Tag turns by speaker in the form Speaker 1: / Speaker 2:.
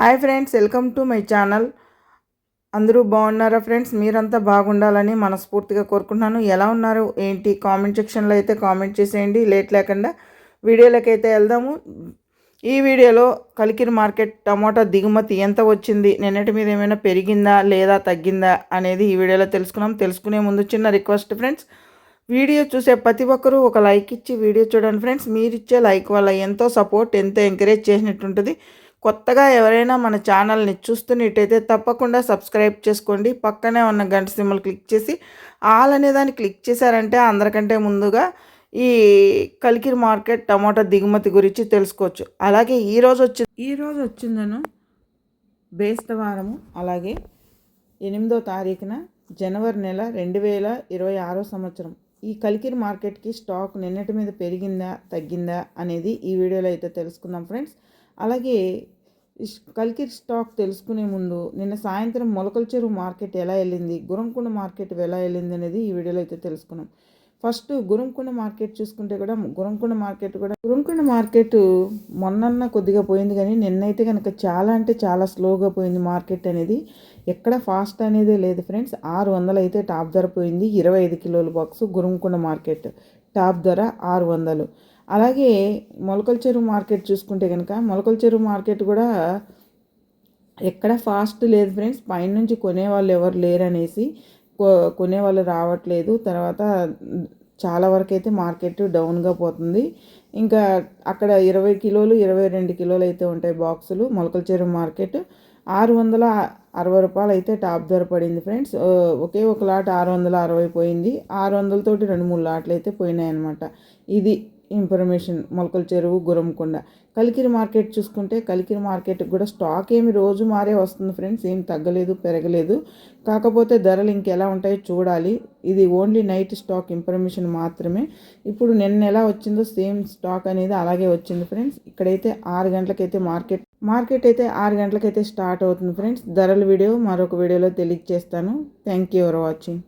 Speaker 1: Hi friends welcome to my channel. అందరూ బాగున్నారా friends? మీరంతా బాగుండాలని మనస్ఫూర్తిగా కోరుకుంటున్నాను. ఎలా ఉన్నారు? ఏంటి? కామెంట్ సెక్షన్లో అయితే కామెంట్ చేసేయండి. లేట్ లేకుండా వీడియోలోకి అయితే వెళ్దాము. ఈ వీడియోలో కలికిరి మార్కెట్ టమాటా దిగుమతి ఎంత వచ్చింది? నిన్నటి మీద ఏమైనా పెరిగిందా? లేదా తగ్గిందా? అనేది ఈ వీడియోలో తెలుసుకున్నాం. తెలుసుకునే ముందు చిన్న రిక్వెస్ట్ ఫ్రెండ్స్. వీడియో చూసే ప్రతి ఒక్కరూ ఒక లైక్ ఇచ్చి వీడియో చూడండి ఫ్రెండ్స్. మీరు ఇచ్చే లైక్ వల్ల ఎంతో సపోర్ట్ ఎంతో ఎంకరేజ్ చేసినట్టు ఉంటుంది కొత్తగా ఎవరైనా మన ఛానల్ని చూస్తున్నట్టయితే తప్పకుండా సబ్స్క్రైబ్ చేసుకోండి. పక్కనే ఉన్న గంట సింబల్ క్లిక్ చేసి ఆల్ అనే దాన్ని క్లిక్ చేశారంటే అందరికంటే ముందుగా ఈ కలికిరి మార్కెట్ టమాటా దిగుమతి గురించి తెలుసుకోవచ్చు. అలాగే ఈరోజు వచ్చి ఈరోజు వచ్చిందను బేస్తవారము అలాగే ఎనిమిదో తారీఖున జనవరి నెల రెండు వేల ఇరవై ఆరో సంవత్సరం. ఈ కలికిరి మార్కెట్కి స్టాక్ నిన్నటి మీద పెరిగిందా తగ్గిందా అనేది ఈ వీడియోలో అయితే తెలుసుకుందాం ఫ్రెండ్స్. అలాగే కల్కిర్ స్టాక్ తెలుసుకునే ముందు నిన్న సాయంత్రం మొలకల చెరువు మార్కెట్ ఎలా వెళ్ళింది? గురంకొండ మార్కెట్ ఎలా వెళ్ళింది అనేది ఈ వీడియోలో అయితే తెలుసుకున్నాం. ఫస్ట్ గురంకుండ మార్కెట్ చూసుకుంటే కూడా గురంకుండ మార్కెట్ కూడా గురంకుండ మార్కెట్ మొన్నన్న కొద్దిగా పోయింది కానీ నిన్నైతే కనుక చాలా అంటే చాలా స్లోగా పోయింది మార్కెట్ అనేది. ఎక్కడ ఫాస్ట్ అనేది లేదు ఫ్రెండ్స్. ఆరు వందలు అయితే టాప్ ధర పోయింది. ఇరవై ఐదు కిలోల బాక్స్ గురంకొండ మార్కెట్. టాప్ ధర ఆరు వందలు. అలాగే మొలకల చెరువు మార్కెట్ చూసుకుంటే కనుక మొలకల చెరువు మార్కెట్ కూడా ఎక్కడ ఫాస్ట్ లేదు ఫ్రెండ్స్. పైనుంచి కొనేవాళ్ళు ఎవరు లేరనేసి కొనేవాళ్ళు రావట్లేదు. తర్వాత చాలా వరకు అయితే మార్కెట్ డౌన్గా పోతుంది. ఇంకా అక్కడ ఇరవై కిలోలు ఇరవై రెండు కిలోలు అయితే ఉంటాయి బాక్సులు మొలకల చెరువు మార్కెట్. ఆరు వందల అరవై రూపాయలు అయితే టాప్ ధర పడింది ఫ్రెండ్స్. ఒకే ఒక లాట్ ఆరు వందల అరవై పోయింది. ఆరు వందలతోటి రెండు మూడు లాట్లు అయితే పోయినాయి అనమాట ఇది ఇన్ఫర్మేషన్ మొలకల చెరువు గురంకొండ కలికిరి మార్కెట్ చూసుకుంటే కలికిరి మార్కెట్ కూడా స్టాక్ ఏమి రోజు మారే వస్తుంది ఫ్రెండ్స్. ఏం తగ్గలేదు పెరగలేదు. కాకపోతే ధరలు ఇంకెలా ఉంటాయో చూడాలి. ఇది ఓన్లీ నైట్ స్టాక్ ఇన్ఫర్మేషన్ మాత్రమే. ఇప్పుడు నిన్న ఎలా వచ్చిందో సేమ్ స్టాక్ అనేది అలాగే వచ్చింది ఫ్రెండ్స్. ఇక్కడైతే ఆరు గంటలకైతే మార్కెట్ మార్కెట్ అయితే ఆరు గంటలకైతే స్టార్ట్ అవుతుంది ఫ్రెండ్స్. ధరల వీడియో మరొక వీడియోలో తెలియజేస్తాను. Thank you for watching.